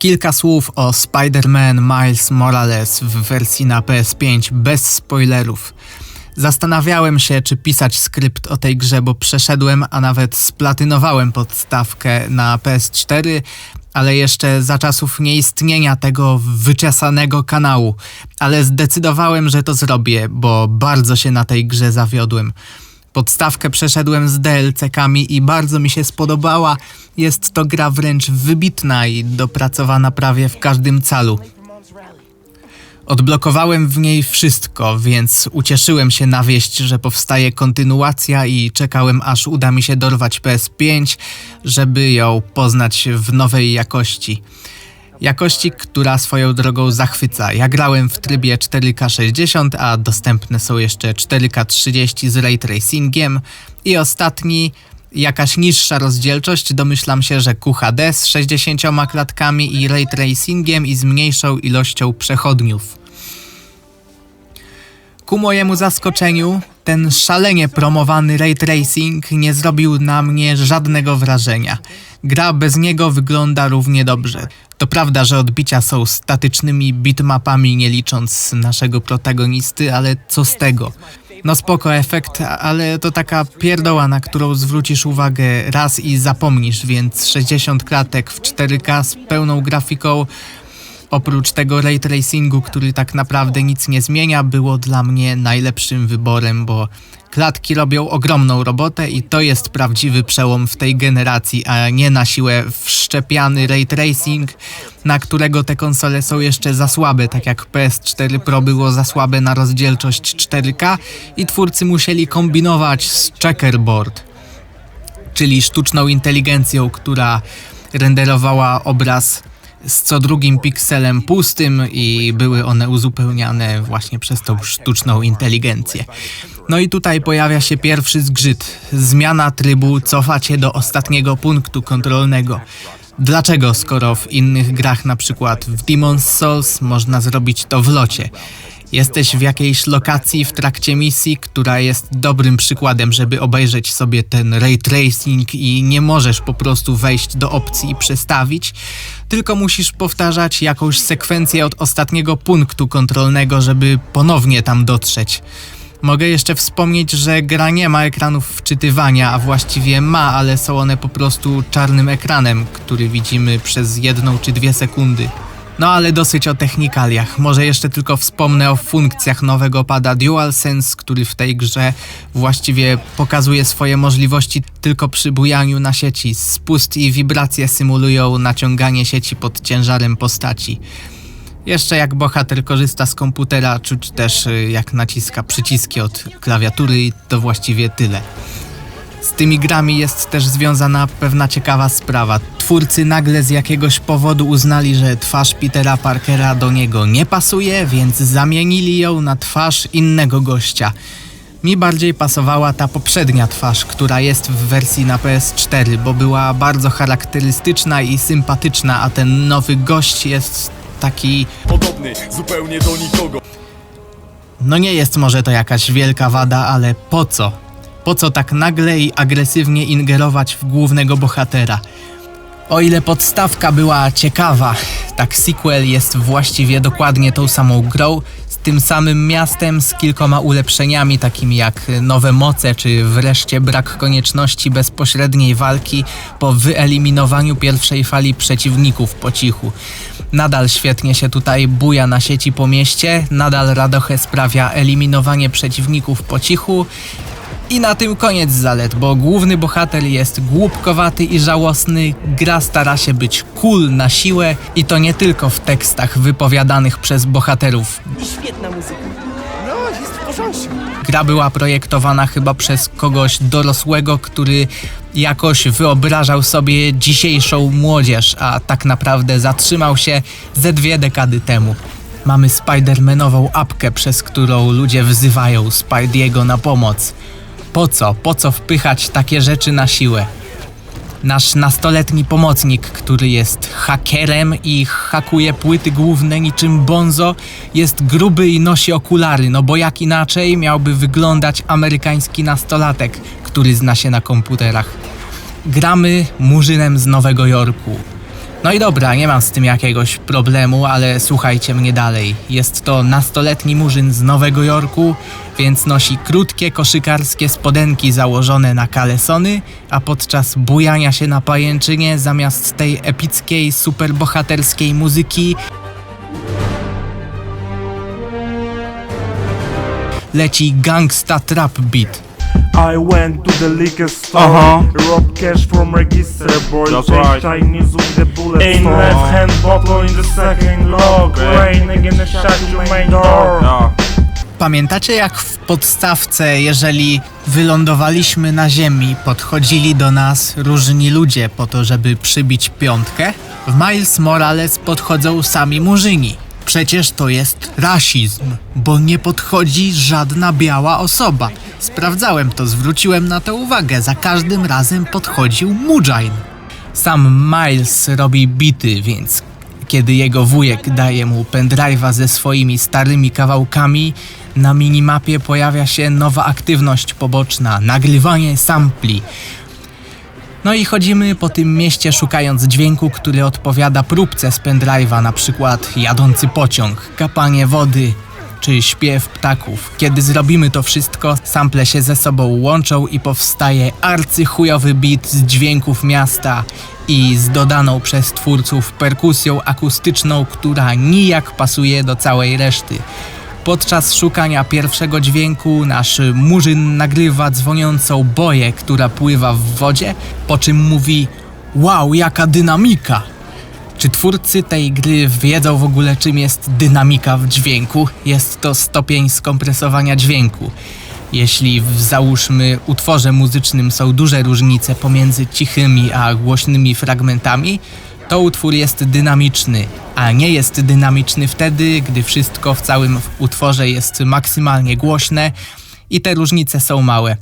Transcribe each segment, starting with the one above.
Kilka słów o Spider-Man Miles Morales w wersji na PS5 bez spoilerów. Zastanawiałem się, czy pisać skrypt o tej grze, bo przeszedłem, a nawet splatynowałem podstawkę na PS4, ale jeszcze za czasów nieistnienia tego wyczesanego kanału. Ale zdecydowałem, że to zrobię, bo bardzo się na tej grze zawiodłem. Podstawkę przeszedłem z DLC-kami i bardzo mi się spodobała. Jest to gra wręcz wybitna i dopracowana prawie w każdym calu. Odblokowałem w niej wszystko, więc ucieszyłem się na wieść, że powstaje kontynuacja i czekałem aż uda mi się dorwać PS5, żeby ją poznać w nowej jakości. Jakości, która swoją drogą zachwyca. Ja grałem w trybie 4K60, a dostępne są jeszcze 4K30 z ray tracingiem i ostatni jakaś niższa rozdzielczość, domyślam się, że QHD z 60 klatkami i ray tracingiem i z mniejszą ilością przechodniów. Ku mojemu zaskoczeniu, ten szalenie promowany ray tracing nie zrobił na mnie żadnego wrażenia. Gra bez niego wygląda równie dobrze. To prawda, że odbicia są statycznymi bitmapami, nie licząc naszego protagonisty, ale co z tego? No spoko efekt, ale to taka pierdoła, na którą zwrócisz uwagę raz i zapomnisz, więc 60 klatek w 4K z pełną grafiką oprócz tego ray tracingu, który tak naprawdę nic nie zmienia, było dla mnie najlepszym wyborem, bo klatki robią ogromną robotę i to jest prawdziwy przełom w tej generacji, a nie na siłę wszczepiany ray tracing, na którego te konsole są jeszcze za słabe, tak jak PS4 Pro było za słabe na rozdzielczość 4K i twórcy musieli kombinować z checkerboard, czyli sztuczną inteligencją, która renderowała obraz z co drugim pikselem pustym i były one uzupełniane właśnie przez tą sztuczną inteligencję. No i tutaj pojawia się pierwszy zgrzyt. Zmiana trybu cofa cię do ostatniego punktu kontrolnego. Dlaczego, skoro w innych grach, na przykład w Demon's Souls, można zrobić to w locie? Jesteś w jakiejś lokacji w trakcie misji, która jest dobrym przykładem, żeby obejrzeć sobie ten ray tracing i nie możesz po prostu wejść do opcji i przestawić, tylko musisz powtarzać jakąś sekwencję od ostatniego punktu kontrolnego, żeby ponownie tam dotrzeć. Mogę jeszcze wspomnieć, że gra nie ma ekranów wczytywania, a właściwie ma, ale są one po prostu czarnym ekranem, który widzimy przez jedną czy dwie sekundy. No ale dosyć o technikaliach. Może jeszcze tylko wspomnę o funkcjach nowego pada DualSense, który w tej grze właściwie pokazuje swoje możliwości tylko przy bujaniu na sieci. Spust i wibracje symulują naciąganie sieci pod ciężarem postaci. Jeszcze jak bohater korzysta z komputera, czuć też y, jak naciska przyciski od klawiatury i to właściwie tyle. Z tymi grami jest też związana pewna ciekawa sprawa. Twórcy nagle z jakiegoś powodu uznali, że twarz Petera Parkera do niego nie pasuje, więc zamienili ją na twarz innego gościa. Mi bardziej pasowała ta poprzednia twarz, która jest w wersji na PS4, bo była bardzo charakterystyczna i sympatyczna, a ten nowy gość jest taki. Podobny zupełnie do nikogo. No nie jest może to jakaś wielka wada, ale po co? Po co tak nagle i agresywnie ingerować w głównego bohatera? O ile podstawka była ciekawa, tak sequel jest właściwie dokładnie tą samą grą, z tym samym miastem, z kilkoma ulepszeniami, takimi jak nowe moce, czy wreszcie brak konieczności bezpośredniej walki po wyeliminowaniu pierwszej fali przeciwników po cichu. Nadal świetnie się tutaj buja na sieci po mieście, nadal radochę sprawia eliminowanie przeciwników po cichu i na tym koniec zalet, bo główny bohater jest głupkowaty i żałosny, gra stara się być cool na siłę i to nie tylko w tekstach wypowiadanych przez bohaterów. Świetna muzyka. No, jest w porządku. Gra była projektowana chyba przez kogoś dorosłego, który jakoś wyobrażał sobie dzisiejszą młodzież, a tak naprawdę zatrzymał się ze dwie dekady temu. Mamy Spider-Manową apkę, przez którą ludzie wzywają Spidey'ego na pomoc. Po co? Po co wpychać takie rzeczy na siłę? Nasz nastoletni pomocnik, który jest hakerem i hakuje płyty główne niczym bonzo, jest gruby i nosi okulary, no bo jak inaczej miałby wyglądać amerykański nastolatek, który zna się na komputerach. Gramy murzynem z Nowego Jorku. No i dobra, nie mam z tym jakiegoś problemu, ale słuchajcie mnie dalej. Jest to nastoletni murzyn z Nowego Jorku, więc nosi krótkie koszykarskie spodenki założone na kalesony, a podczas bujania się na pajęczynie zamiast tej epickiej, superbohaterskiej muzyki leci gangsta trap beat. I went to the liquor store, Uh-huh. robbed cash from register boy, That's right. Chinese with the bullet In in left hand bottle in the second lock, Okay. rain again the shut your main door. Ja. Pamiętacie jak w podstawce, jeżeli wylądowaliśmy na ziemi, podchodzili do nas różni ludzie po to, żeby przybić piątkę? W Miles Morales podchodzą sami murzyni. Przecież to jest rasizm, bo nie podchodzi żadna biała osoba. Sprawdzałem to, zwróciłem na to uwagę. Za każdym razem podchodził Mudżain. Sam Miles robi bity, więc kiedy jego wujek daje mu pendrive'a ze swoimi starymi kawałkami, na minimapie pojawia się nowa aktywność poboczna nagrywanie sampli. No i chodzimy po tym mieście szukając dźwięku, który odpowiada próbce z pendrive'a, na przykład jadący pociąg, kapanie wody czy śpiew ptaków. Kiedy zrobimy to wszystko, sample się ze sobą łączą i powstaje arcychujowy beat z dźwięków miasta i z dodaną przez twórców perkusją akustyczną, która nijak pasuje do całej reszty. Podczas szukania pierwszego dźwięku nasz murzyn nagrywa dzwoniącą boję, która pływa w wodzie, po czym mówi Wow, jaka dynamika! Czy twórcy tej gry wiedzą w ogóle czym jest dynamika w dźwięku? Jest to stopień skompresowania dźwięku. Jeśli w załóżmy utworze muzycznym są duże różnice pomiędzy cichymi a głośnymi fragmentami, to utwór jest dynamiczny, a nie jest dynamiczny wtedy, gdy wszystko w całym utworze jest maksymalnie głośne i te różnice są małe.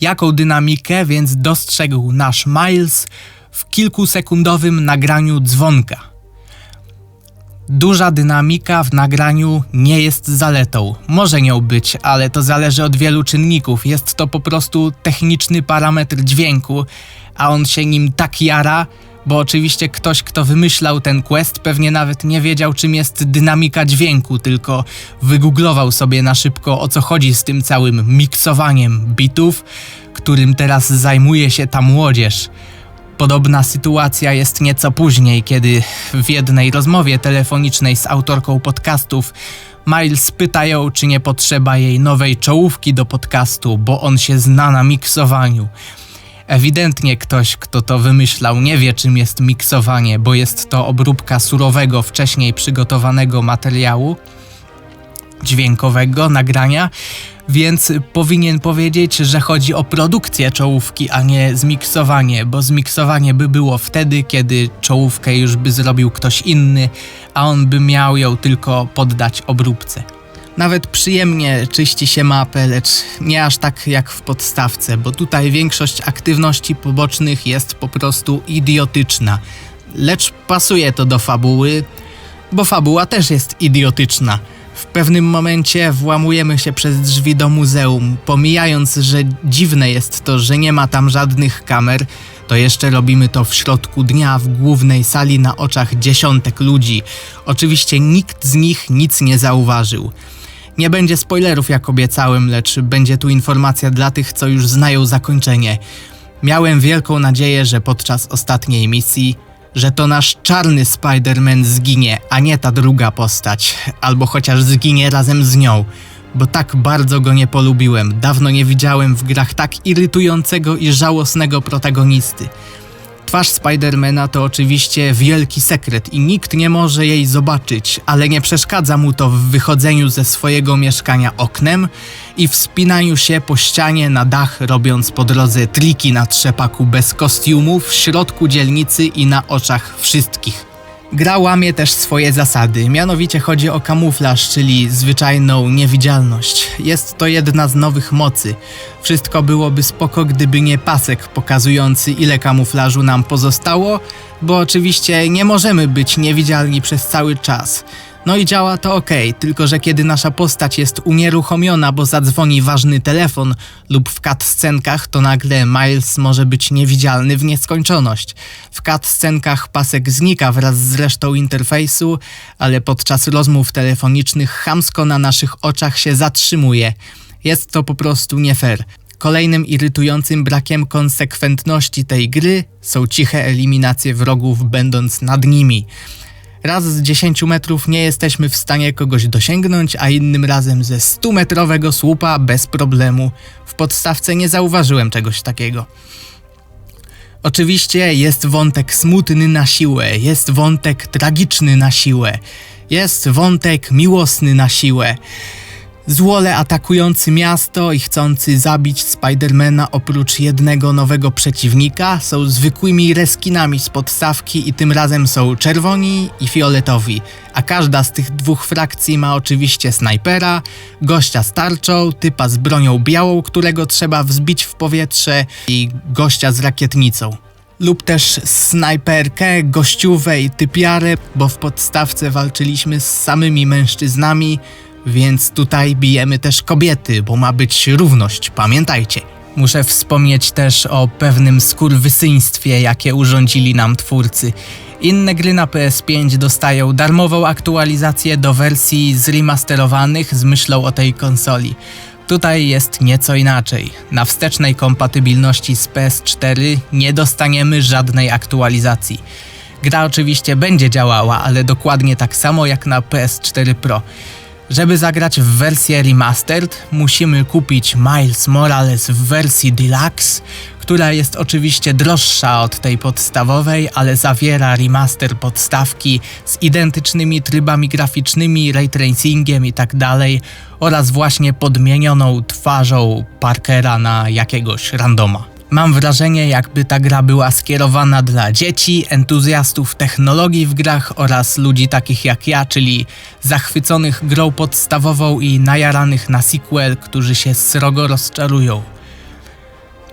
Jaką dynamikę więc dostrzegł nasz Miles w kilkusekundowym nagraniu dzwonka? Duża dynamika w nagraniu nie jest zaletą. Może nią być, ale to zależy od wielu czynników. Jest to po prostu techniczny parametr dźwięku, a on się nim tak jara, bo oczywiście ktoś, kto wymyślał ten quest, pewnie nawet nie wiedział, czym jest dynamika dźwięku, tylko wygooglował sobie na szybko o co chodzi z tym całym miksowaniem bitów, którym teraz zajmuje się ta młodzież. Podobna sytuacja jest nieco później, kiedy w jednej rozmowie telefonicznej z autorką podcastów Miles pyta ją, czy nie potrzeba jej nowej czołówki do podcastu, bo on się zna na miksowaniu. Ewidentnie ktoś, kto to wymyślał, nie wie czym jest miksowanie, bo jest to obróbka surowego, wcześniej przygotowanego materiału dźwiękowego nagrania, więc powinien powiedzieć, że chodzi o produkcję czołówki, a nie zmiksowanie, bo zmiksowanie by było wtedy, kiedy czołówkę już by zrobił ktoś inny, a on by miał ją tylko poddać obróbce. Nawet przyjemnie czyści się mapę, lecz nie aż tak jak w podstawce, bo tutaj większość aktywności pobocznych jest po prostu idiotyczna. Lecz pasuje to do fabuły, bo fabuła też jest idiotyczna. W pewnym momencie włamujemy się przez drzwi do muzeum, pomijając, że dziwne jest to, że nie ma tam żadnych kamer, to jeszcze robimy to w środku dnia w głównej sali na oczach dziesiątek ludzi. Oczywiście nikt z nich nic nie zauważył. Nie będzie spoilerów jak obiecałem, lecz będzie tu informacja dla tych, co już znają zakończenie. Miałem wielką nadzieję, że podczas ostatniej misji, że to nasz czarny Spider-Man zginie, a nie ta druga postać, albo chociaż zginie razem z nią, bo tak bardzo go nie polubiłem. Dawno nie widziałem w grach tak irytującego i żałosnego protagonisty. Twarz Spidermana to oczywiście wielki sekret i nikt nie może jej zobaczyć, ale nie przeszkadza mu to w wychodzeniu ze swojego mieszkania oknem i wspinaniu się po ścianie na dach, robiąc po drodze triki na trzepaku bez kostiumu w środku dzielnicy i na oczach wszystkich. Gra łamie też swoje zasady, mianowicie chodzi o kamuflaż, czyli zwyczajną niewidzialność. Jest to jedna z nowych mocy. Wszystko byłoby spoko, gdyby nie pasek pokazujący ile kamuflażu nam pozostało, bo oczywiście nie możemy być niewidzialni przez cały czas. No i działa to ok, tylko że kiedy nasza postać jest unieruchomiona, bo zadzwoni ważny telefon lub w cutscenkach, to nagle Miles może być niewidzialny w nieskończoność. W cutscenkach pasek znika wraz z resztą interfejsu, ale podczas rozmów telefonicznych chamsko na naszych oczach się zatrzymuje. Jest to po prostu nie fair. Kolejnym irytującym brakiem konsekwentności tej gry są ciche eliminacje wrogów będąc nad nimi. Raz z 10 metrów nie jesteśmy w stanie kogoś dosięgnąć, a innym razem ze 100-metrowego słupa bez problemu. W podstawce nie zauważyłem czegoś takiego. Oczywiście jest wątek smutny na siłę, jest wątek tragiczny na siłę, jest wątek miłosny na siłę. Złole atakujący miasto i chcący zabić Spidermana oprócz jednego nowego przeciwnika są zwykłymi reskinami z podstawki i tym razem są czerwoni i fioletowi, a każda z tych dwóch frakcji ma oczywiście snajpera, gościa z tarczą, typa z bronią białą, którego trzeba wzbić w powietrze i gościa z rakietnicą. Lub też snajperkę, gościówę i typiarę, bo w podstawce walczyliśmy z samymi mężczyznami, więc tutaj bijemy też kobiety, bo ma być równość, pamiętajcie. Muszę wspomnieć też o pewnym skurwysyństwie, jakie urządzili nam twórcy. Inne gry na PS5 dostają darmową aktualizację do wersji zremasterowanych z myślą o tej konsoli. Tutaj jest nieco inaczej. Na wstecznej kompatybilności z PS4 nie dostaniemy żadnej aktualizacji. Gra oczywiście będzie działała, ale dokładnie tak samo jak na PS4 Pro. Żeby zagrać w wersję remastered, musimy kupić Miles Morales w wersji deluxe, która jest oczywiście droższa od tej podstawowej, ale zawiera remaster podstawki z identycznymi trybami graficznymi, ray tracingiem i tak oraz właśnie podmienioną twarzą Parkera na jakiegoś randoma. Mam wrażenie, jakby ta gra była skierowana dla dzieci, entuzjastów technologii w grach oraz ludzi takich jak ja, czyli zachwyconych grą podstawową i najaranych na sequel, którzy się srogo rozczarują.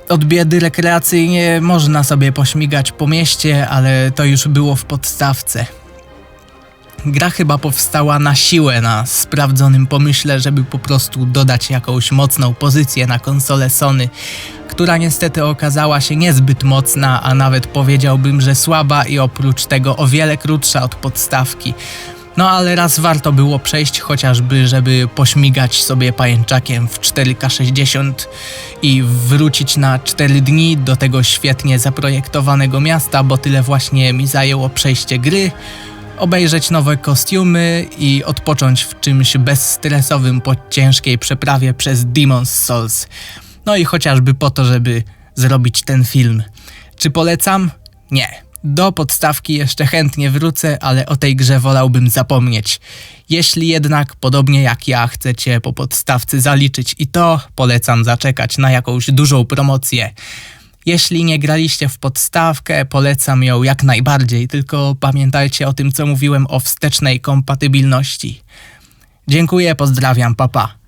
Od biedy rekreacyjnie można sobie pośmigać po mieście, ale to już było w podstawce. Gra chyba powstała na siłę, na sprawdzonym pomyśle, żeby po prostu dodać jakąś mocną pozycję na konsolę Sony, która niestety okazała się niezbyt mocna, a nawet powiedziałbym, że słaba i oprócz tego o wiele krótsza od podstawki. No ale raz warto było przejść chociażby, żeby pośmigać sobie pajęczakiem w 4K60 i wrócić na 4 dni do tego świetnie zaprojektowanego miasta, bo tyle właśnie mi zajęło przejście gry obejrzeć nowe kostiumy i odpocząć w czymś bezstresowym po ciężkiej przeprawie przez Demon's Souls. No i chociażby po to, żeby zrobić ten film. Czy polecam? Nie. Do podstawki jeszcze chętnie wrócę, ale o tej grze wolałbym zapomnieć. Jeśli jednak, podobnie jak ja, chcecie po podstawce zaliczyć i to, polecam zaczekać na jakąś dużą promocję. Jeśli nie graliście w podstawkę, polecam ją jak najbardziej, tylko pamiętajcie o tym, co mówiłem o wstecznej kompatybilności. Dziękuję, pozdrawiam, papa.